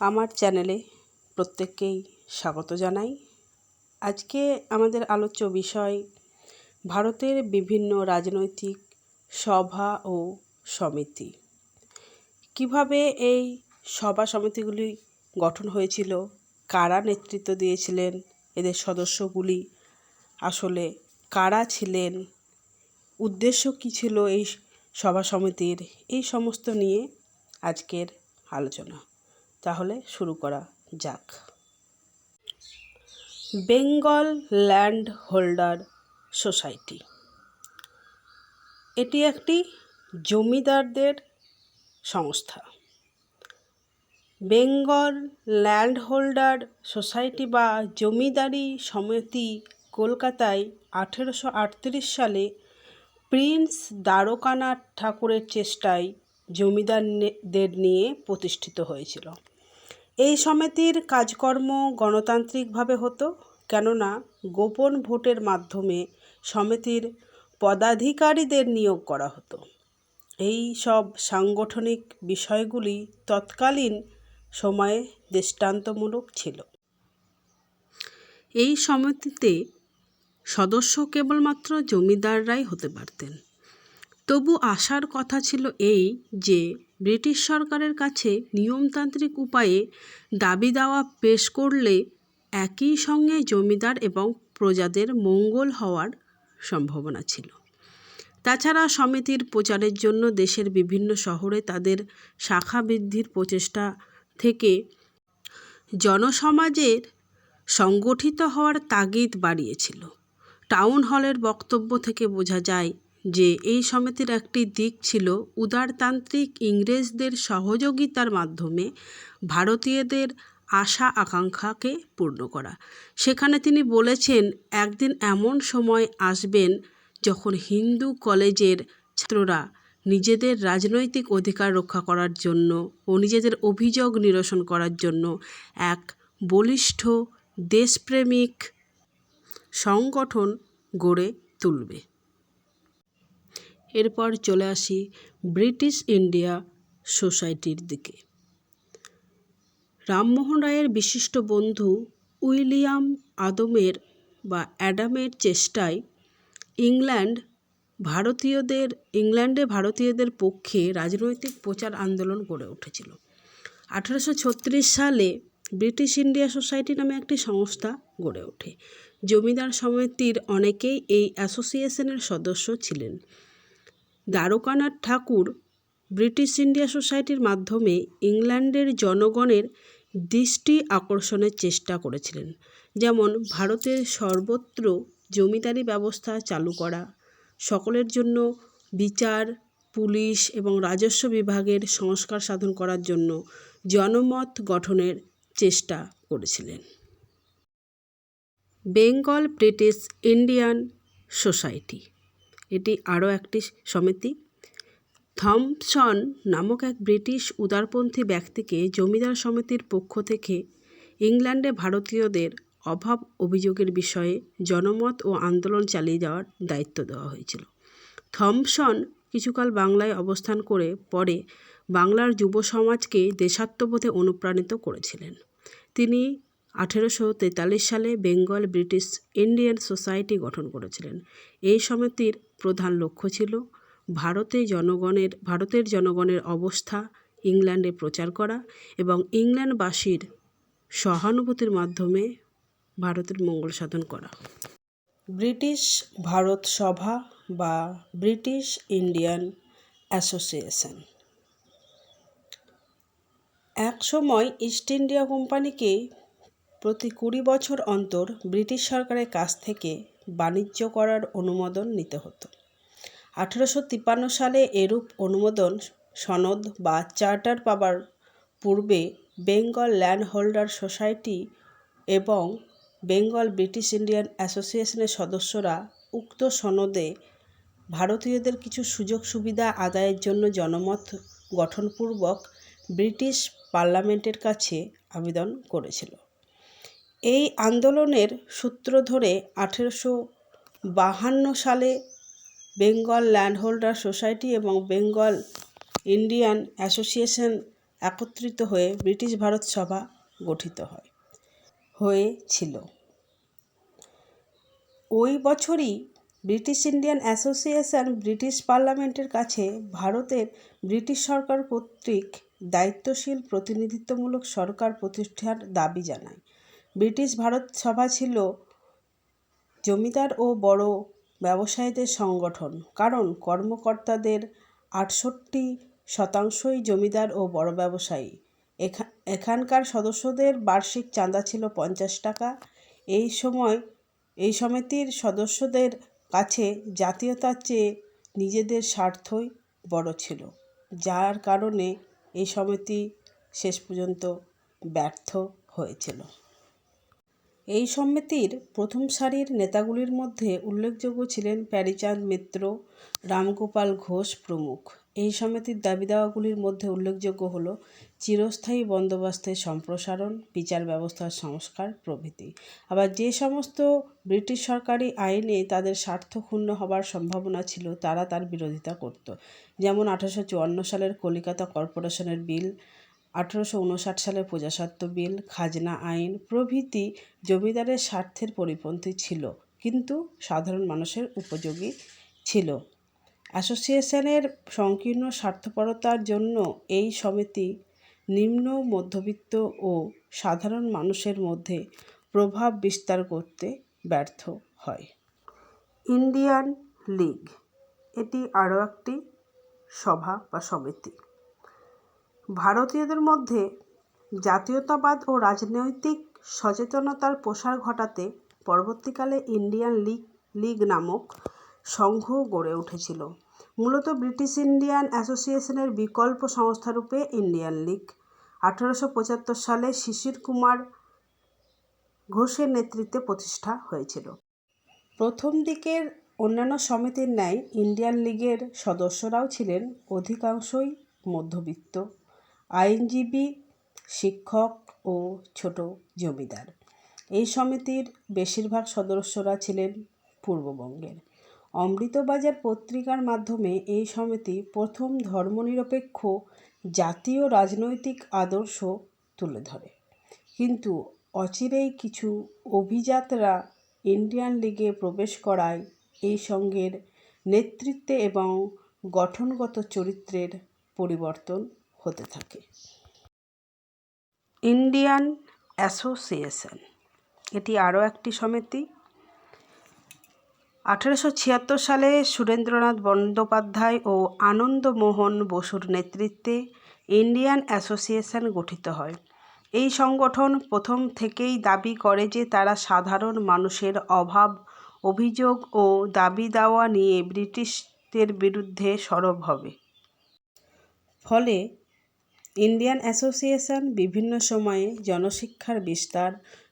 আমার চ্যানেলে প্রত্যেককেই স্বাগত জানাই। আজকে আমাদের আলোচ্য বিষয় ভারতের বিভিন্ন রাজনৈতিক সভা ও সমিতি। কীভাবে এই সভা সমিতিগুলি গঠন হয়েছিল, কারা নেতৃত্ব দিয়েছিলেন, এদের সদস্যগুলি আসলে কারা ছিলেন, উদ্দেশ্য কী ছিল এই সভা সমিতির, এই সমস্ত নিয়ে আজকের আলোচনা। তাহলে শুরু করা যাক। Bengal land holder society. এটি একটি জমিদারদের সংস্থা। বেঙ্গল ল্যান্ড হোল্ডার সোসাইটি বা জমিদারি সমিতি কলকাতায় আঠেরোশো আটত্রিশ সালে প্রিন্স দ্বারকানাথ ঠাকুরের চেষ্টায় জমিদারদের নিয়ে প্রতিষ্ঠিত হয়েছিল। এই সমিতির কাজকর্ম গণতান্ত্রিকভাবে হতো, কেননা গোপন ভোটের মাধ্যমে সমিতির পদাধিকারীদের নিয়োগ করা হতো। এই সব সাংগঠনিক বিষয়গুলি তৎকালীন সময়ে দৃষ্টান্তমূলক ছিল। এই সমিতিতে সদস্য কেবলমাত্র জমিদাররাই হতে পারতেন। তবু আশার কথা ছিল এই যে, ব্রিটিশ সরকারের কাছে নিয়মতান্ত্রিক উপায়ে দাবি দাওয়া পেশ করলে একই সঙ্গে জমিদার এবং প্রজাদের মঙ্গল হওয়ার সম্ভাবনা ছিল। তাছাড়া সমিতির প্রচারের জন্য দেশের বিভিন্ন শহরে তাদের শাখা বৃদ্ধির প্রচেষ্টা থেকে জনসমাজের সংগঠিত হওয়ার তাগিদ বাড়িয়েছিল। টাউন হলের বক্তব্য থেকে বোঝা যায় যে এই সমিতির একটি দিক ছিল উদারতান্ত্রিক ইংরেজদের সহযোগিতার মাধ্যমে ভারতীয়দের আশা আকাঙ্ক্ষাকে পূর্ণ করা। সেখানে তিনি বলেছেন, একদিন এমন সময় আসবেন যখন হিন্দু কলেজের ছাত্ররা নিজেদের রাজনৈতিক অধিকার রক্ষা করার জন্য ও নিজেদের অভিযোগ নিরসন করার জন্য এক বলিষ্ঠ দেশপ্রেমিক সংগঠন গড়ে তুলবে। এরপর চলে আসি ব্রিটিশ ইন্ডিয়া সোসাইটির দিকে। রামমোহন রায়ের বিশিষ্ট বন্ধু উইলিয়াম আদমের বা অ্যাডামের চেষ্টায় ইংল্যান্ড ভারতীয়দের, ইংল্যান্ডে ভারতীয়দের পক্ষে রাজনৈতিক প্রচার আন্দোলন গড়ে উঠেছিল। আঠারোশো ছত্রিশ সালে ব্রিটিশ ইন্ডিয়া সোসাইটি নামে একটি সংস্থা গড়ে ওঠে। জমিদার সমিতির অনেকেই এই অ্যাসোসিয়েশনের সদস্য ছিলেন। দ্বারকানাথ ঠাকুর ব্রিটিশ ইন্ডিয়া সোসাইটির মাধ্যমে ইংল্যান্ডের জনগণের দৃষ্টি আকর্ষণের চেষ্টা করেছিলেন। যেমন ভারতের সর্বত্র জমিদারি ব্যবস্থা চালু করা, সকলের জন্য বিচার, পুলিশ এবং রাজস্ব বিভাগের সংস্কার সাধন করার জন্য জনমত গঠনের চেষ্টা করেছিলেন। বেঙ্গল ব্রিটিশ ইন্ডিয়ান সোসাইটি এটি আরও একটি সমিতি। থমসন নামক এক ব্রিটিশ উদারপন্থী ব্যক্তিকে জমিদার সমিতির পক্ষ থেকে ইংল্যান্ডে ভারতীয়দের অভাব অভিযোগের বিষয়ে জনমত ও আন্দোলন চালিয়ে যাওয়ার দায়িত্ব দেওয়া হয়েছিল। থমসন কিছুকাল বাংলায় অবস্থান করে পরে বাংলার যুব সমাজকে দেশাত্মবোধে অনুপ্রাণিত করেছিলেন। তিনি আঠেরোশো তেতাল্লিশ সালে বেঙ্গল ব্রিটিশ ইন্ডিয়ান সোসাইটি গঠন করেছিলেন। এই সমিতির প্রধান লক্ষ্য ছিল ভারতে জনগণের, ভারতের জনগণের অবস্থা, ইংল্যান্ডে প্রচার করা এবং ইংল্যান্ডবাসীর সহানুভূতির মাধ্যমে ভারতের মঙ্গল সাধন করা। ব্রিটিশ ভারত সভা বা ব্রিটিশ ইন্ডিয়ান অ্যাসোসিয়েশন। একসময় ইস্ট ইন্ডিয়া কোম্পানিকে প্রতি কুড়ি বছর অন্তর ব্রিটিশ সরকারের কাছ থেকে বাণিজ্য করার অনুমোদন নিতে হতো। আঠেরোশো তিপ্পান্ন সালে এরূপ অনুমোদন সনদ বা চার্টার পাবার পূর্বে বেঙ্গল ল্যান্ড হোল্ডার সোসাইটি এবং বেঙ্গল ব্রিটিশ ইন্ডিয়ান অ্যাসোসিয়েশনের সদস্যরা উক্ত সনদে ভারতীয়দের কিছু সুযোগ সুবিধা আদায়ের জন্য জনমত গঠনপূর্বক ব্রিটিশ পার্লামেন্টের কাছে আবেদন করেছিল। এই আন্দোলনের সূত্র ধরে আঠেরোশো বাহান্ন সালে বেঙ্গল ল্যান্ড হোল্ডার সোসাইটি এবং বেঙ্গল ইন্ডিয়ান অ্যাসোসিয়েশন একত্রিত হয়ে ব্রিটিশ ভারত সভা গঠিত হয়, হয়েছিল। ওই বছরই ব্রিটিশ ইন্ডিয়ান অ্যাসোসিয়েশন ব্রিটিশ পার্লামেন্টের কাছে ভারতের ব্রিটিশ সরকার কর্তৃক দায়িত্বশীল প্রতিনিধিত্বমূলক সরকার প্রতিষ্ঠার দাবি জানায়। ব্রিটিশ ভারত সভা ছিল জমিদার ও বড় ব্যবসায়ীদের সংগঠন। কারণ কর্মকর্তাদের আটষট্টি শতাংশই জমিদার ও বড় ব্যবসায়ী। এখা, এখানকার সদস্যদের বার্ষিক চাঁদা ছিল পঞ্চাশ টাকা। এই সময়, এই সমিতির সদস্যদের কাছে জাতীয়তার চেয়ে নিজেদের স্বার্থই বড় ছিল। যার কারণে এই সমিতি শেষ পর্যন্ত ব্যর্থ হয়েছিল। এই সমিতির প্রথম সারির নেতাগুলির মধ্যে উল্লেখযোগ্য ছিলেন প্যারীচাঁদ মিত্র, রামগোপাল ঘোষ প্রমুখ। এই সমিতির দাবি দাওয়াগুলির মধ্যে উল্লেখযোগ্য হল চিরস্থায়ী বন্দোবস্তের সম্প্রসারণ, বিচার ব্যবস্থার সংস্কার প্রভৃতি। আবার যে সমস্ত ব্রিটিশ সরকারি আইনে তাদের স্বার্থ ক্ষুণ্ণ হবার সম্ভাবনা ছিল, তারা তার বিরোধিতা করত। যেমন আঠারোশো চুয়ান্ন সালের কলিকাতা কর্পোরেশনের বিল আঠেরোশো উনষাট সালের প্রজাস্বত্ব বিল, খাজনা আইন, প্রভৃতি জমিদারের স্বার্থের পরিপন্থী ছিল, কিন্তু সাধারণ মানুষের উপযোগী ছিল। অ্যাসোসিয়েশনের সংকীর্ণ স্বার্থপরতার জন্য এই সমিতি নিম্ন মধ্যবিত্ত ও সাধারণ মানুষের মধ্যে প্রভাব বিস্তার করতে ব্যর্থ হয়। ইন্ডিয়ান লীগ, এটি আরও একটি সভা বা সমিতি। ভারতীয়দের মধ্যে জাতীয়তাবাদ ও রাজনৈতিক সচেতনতার প্রসার ঘটাতে পরবর্তীকালে ইন্ডিয়ান লীগ লীগ নামক সংঘ গড়ে উঠেছিল। মূলত ব্রিটিশ ইন্ডিয়ান অ্যাসোসিয়েশনের বিকল্প সংস্থারূপে ইন্ডিয়ান লীগ। আঠারোশো পঁচাত্তর সালে শিশির কুমার ঘোষের নেতৃত্বে প্রতিষ্ঠা হয়েছিল। প্রথম দিকের অন্যান্য সমিতির ন্যায় ইন্ডিয়ান লীগের সদস্যরাও ছিলেন অধিকাংশই মধ্যবিত্ত। আইনজীবী, শিক্ষক ও ছোট জমিদার। এই সমিতির বেশিরভাগ সদস্যরা ছিলেন পূর্ববঙ্গের। অমৃতবাজার পত্রিকার মাধ্যমে এই সমিতি প্রথম ধর্মনিরপেক্ষ জাতীয় রাজনৈতিক আদর্শ তুলে ধরে। কিন্তু অচিরেই কিছু অভিজাতরা ইন্ডিয়ান লিগে প্রবেশ করায় এই সঙ্ঘের নেতৃত্বে এবং গঠনগত চরিত্রের পরিবর্তন হতে থাকে। ইন্ডিয়ান অ্যাসোসিয়েশন, এটি আরও একটি সমিতি। আঠেরোশো ছিয়াত্তর সালে সুরেন্দ্রনাথ বন্দ্যোপাধ্যায় ও আনন্দমোহন বসুর নেতৃত্বে ইন্ডিয়ান অ্যাসোসিয়েশন গঠিত হয়। এই সংগঠন প্রথম থেকেই দাবি করে যে তারা সাধারণ মানুষের অভাব, অভিযোগ ও দাবি দাওয়া নিয়ে ব্রিটিশদের বিরুদ্ধে সরব হবে। ফলে ইন্ডিয়ান অ্যাসোসিয়েশন বিভিন্ন সময়ে জনশিক্ষার বিস্তার,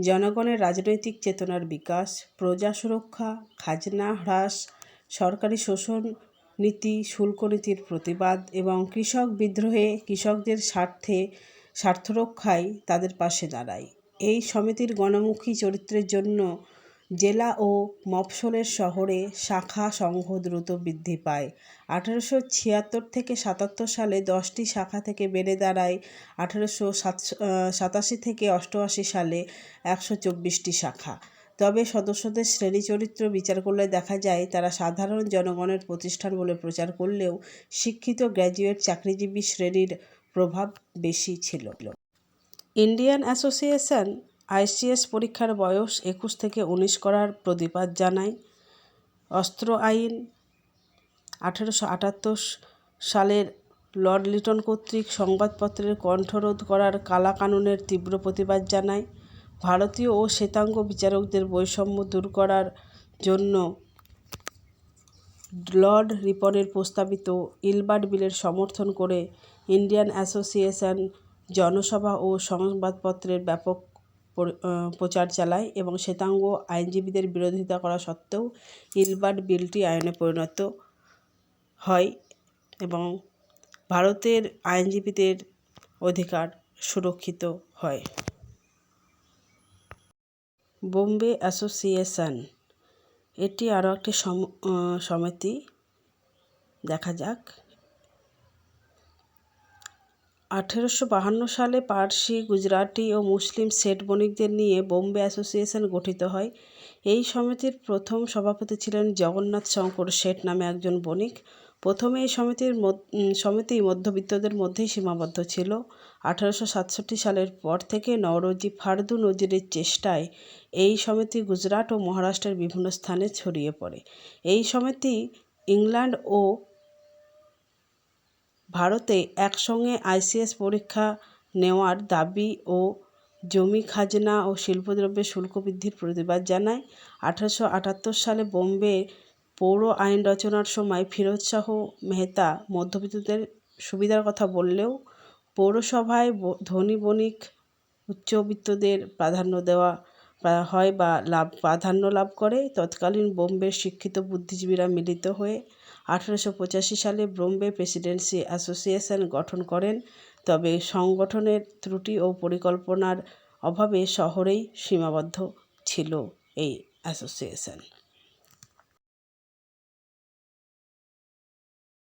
জনগণের রাজনৈতিক চেতনার বিকাশ, প্রজা সুরক্ষা, খাজনা হ্রাস, সরকারি শোষণ নীতি, শুল্ক নীতির প্রতিবাদ এবং কৃষক বিদ্রোহে কৃষকদের স্বার্থে স্বার্থরক্ষায় তাদের পাশে দাঁড়ায়। এই সমিতির গণমুখী চরিত্রের জন্য জেলা ও মফস্বলের শহরে শাখা সংঘ দ্রুত বৃদ্ধি পায়। আঠারোশো ছিয়াত্তর থেকে সাতাত্তর সালে দশটি শাখা থেকে বেড়ে দাঁড়ায় আঠারোশো সাতাশি থেকে অষ্টআশি সালে একশো চব্বিশটি শাখা। তবে সদস্যদের শ্রেণি চরিত্র বিচার করলে দেখা যায়, তারা সাধারণ জনগণের প্রতিষ্ঠান বলে প্রচার করলেও শিক্ষিত গ্র্যাজুয়েট চাকরিজীবী শ্রেণির প্রভাব বেশি ছিল। ইন্ডিয়ান অ্যাসোসিয়েশন আইসিএস পরীক্ষার বয়স একুশ থেকে উনিশ করার প্রতিবাদ জানায় অস্ত্র আইন আঠেরোশো আটাত্তর সালের লর্ড লিটন কর্তৃক সংবাদপত্রের কণ্ঠরোধ করার কালা কানুনের তীব্র প্রতিবাদ জানায়। ভারতীয় ও শ্বেতাঙ্গ বিচারকদের বৈষম্য দূর করার জন্য লর্ড রিপনের প্রস্তাবিত ইলবার্ট বিলের সমর্থন করে ইন্ডিয়ান অ্যাসোসিয়েশন, জনসভা ও সংবাদপত্রের ব্যাপক প্রচার চালায় এবং শ্বেতাঙ্গ আইনজীবীদের বিরোধিতা করা সত্ত্বেও ইলবার্ট বিলটি আইনে পরিণত হয় এবং ভারতের আইনজীবীদের অধিকার সুরক্ষিত হয়। বোম্বে অ্যাসোসিয়েশন, এটি আরও একটি সমিতি। দেখা যাক। আঠেরোশো বাহান্ন সালে পার্সি, গুজরাটি ও মুসলিম শেঠ বণিকদের নিয়ে বোম্বে অ্যাসোসিয়েশন গঠিত হয়। এই সমিতির প্রথম সভাপতি ছিলেন জগন্নাথ শঙ্কর শেঠ নামে একজন বণিক। প্রথমে এই সমিতির সমিতি মধ্যবিত্তদের মধ্যেই সীমাবদ্ধ ছিল। আঠারোশো সাতষট্টি সালের পর থেকে নওরোজি ফার্দু নজিরের চেষ্টায় এই সমিতি গুজরাট ও মহারাষ্ট্রের বিভিন্ন স্থানে ছড়িয়ে পড়ে। এই সমিতি ইংল্যান্ড ও ভারতে একসঙ্গে আইসিএস পরীক্ষা নেওয়ার দাবি ও জমি খাজনা ও শিল্পদ্রব্যের শুল্ক বৃদ্ধির প্রতিবাদ জানায়। আঠারোশো আটাত্তর সালে বোম্বে পৌর আইন রচনার সময় ফিরোজ শাহ মেহতা মধ্যবিত্তদের সুবিধার কথা বললেও পৌরসভায় ধনী বণিক উচ্চবিত্তদের প্রাধান্য দেওয়া হয় বা লাভ প্রাধান্য লাভ করে। তৎকালীন বোম্বের শিক্ষিত বুদ্ধিজীবীরা মিলিত হয়ে আঠেরোশো পঁচাশি সালে ব্রোম্বে প্রেসিডেন্সি অ্যাসোসিয়েশন গঠন করেন। তবে সংগঠনের ত্রুটি ও পরিকল্পনার অভাবে শহরেই সীমাবদ্ধ ছিল এই অ্যাসোসিয়েশন।